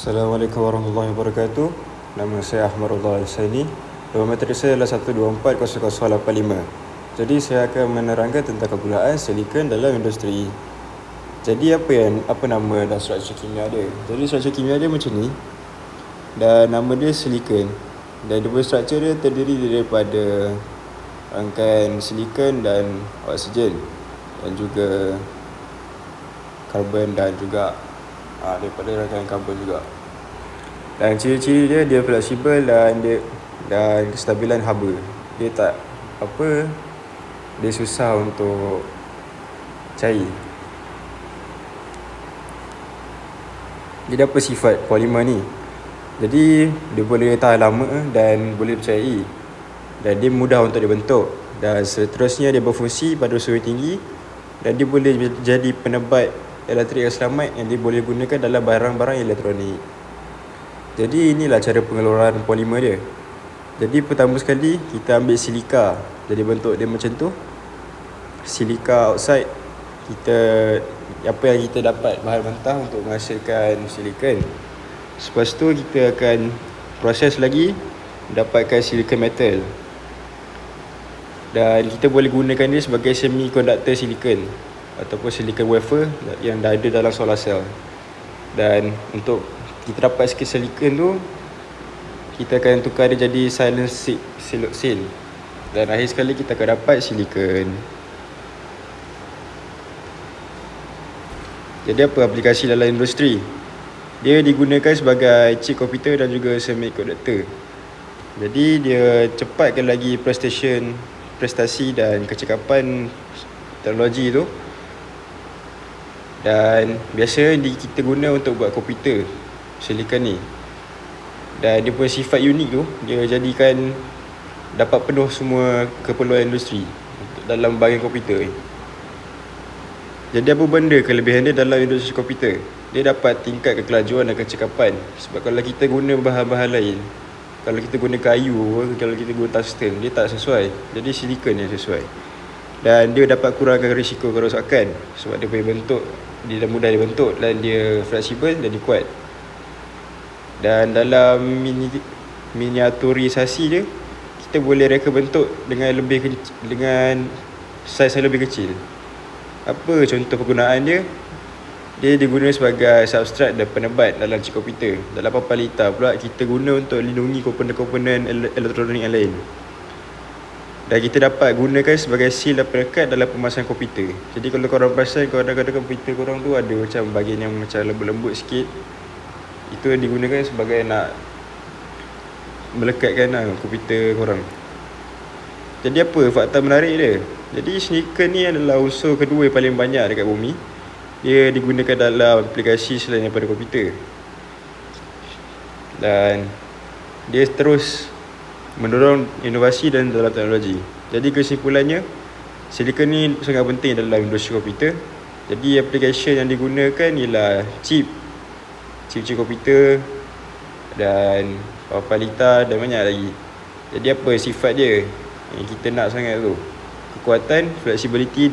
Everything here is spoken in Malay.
Assalamualaikum warahmatullahi wabarakatuh. Nama saya Ahmad Allah Al-Saini. Barometrik saya adalah 1240085 Jadi saya akan menerangkan tentang kegunaan silikon dalam industri. Jadi apa yang apa nama dan struktur kimia dia? Jadi struktur kimia dia macam ni. Dan nama dia silikon. Dan dia punya struktur dia terdiri daripada Rangkaian silikon dan oksigen. Dan juga Karbon dan juga ha, daripada rangkaian karbon juga. Dan ciri-ciri dia dia fleksibel dan dia dan kestabilan haba. Dia tak apa dia susah untuk cair jadi apa sifat polimer ni? Jadi dia boleh tahan lama dan boleh percayai. Dan dia mudah untuk dibentuk. Dan seterusnya dia berfungsi pada suhu tinggi dan dia boleh jadi penebat elektrik yang selamat yang dia boleh gunakan dalam barang-barang elektronik. Jadi inilah cara pengeluaran polimer dia. Jadi pertama sekali kita ambil silika. Jadi bentuk dia macam tu. Silika oxide kita apa yang kita dapat bahan mentah untuk menghasilkan silikon. Selepas tu kita akan proses lagi dapatkan silikon metal. Dan kita boleh gunakan dia sebagai semiconductor silikon ataupun silicon wafer yang dah ada dalam solar cell. Dan untuk kita dapat sikit silicon tu kita akan tukar dia jadi silent siloxane. Dan akhir sekali kita akan dapat silicon. Jadi apa aplikasi dalam industri? Dia digunakan sebagai chip komputer dan juga semiconductor. Jadi dia cepatkan lagi prestation prestasi dan kecekapan teknologi tu dan biasa di kita guna untuk buat komputer silicon ni. Dan dia punya sifat unik tu dia jadikan dapat penuh semua keperluan industri dalam bahagian komputer ni. Jadi apa benda kelebihan dia dalam industri komputer? Dia dapat tingkat kekelajuan dan kecekapan. Sebab kalau kita guna bahan-bahan lain kalau kita guna kayu kalau kita guna tungsten dia tak sesuai. Jadi silicon yang sesuai dan dia dapat kurangkan risiko kerosakan sebab dia punya bentuk dia dah mudah dibentuk dan dia fleksibel dan dia kuat. Dan dalam mini, miniaturisasi dia kita boleh reka bentuk dengan lebih dengan saiz yang lebih kecil. Apa contoh penggunaan dia? Dia digunakan sebagai substrat dan penebat dalam chip komputer dalam papan litar pula kita guna untuk lindungi komponen-komponen elektronik yang lain dan kita dapat gunakan sebagai seal dan perekat dalam pemasangan komputer. Jadi kalau korang perasan kadang-kadang komputer korang tu ada macam bahagian yang macam lembut-lembut sikit. Itu digunakan sebagai nak melekatkan lah komputer korang. Jadi apa fakta menarik dia? Jadi sneaker ni adalah unsur kedua yang paling banyak dekat bumi. Dia digunakan dalam aplikasi selain daripada komputer. Dan dia terus mendorong inovasi dan dalam teknologi. Jadi kesimpulannya, silikon ni sangat penting dalam industri komputer. Jadi aplikasi yang digunakan ialah chip, chip-chip komputer dan papan litar dan banyak lagi. Jadi apa sifat dia yang kita nak sangat tu? Kekuatan, flexibility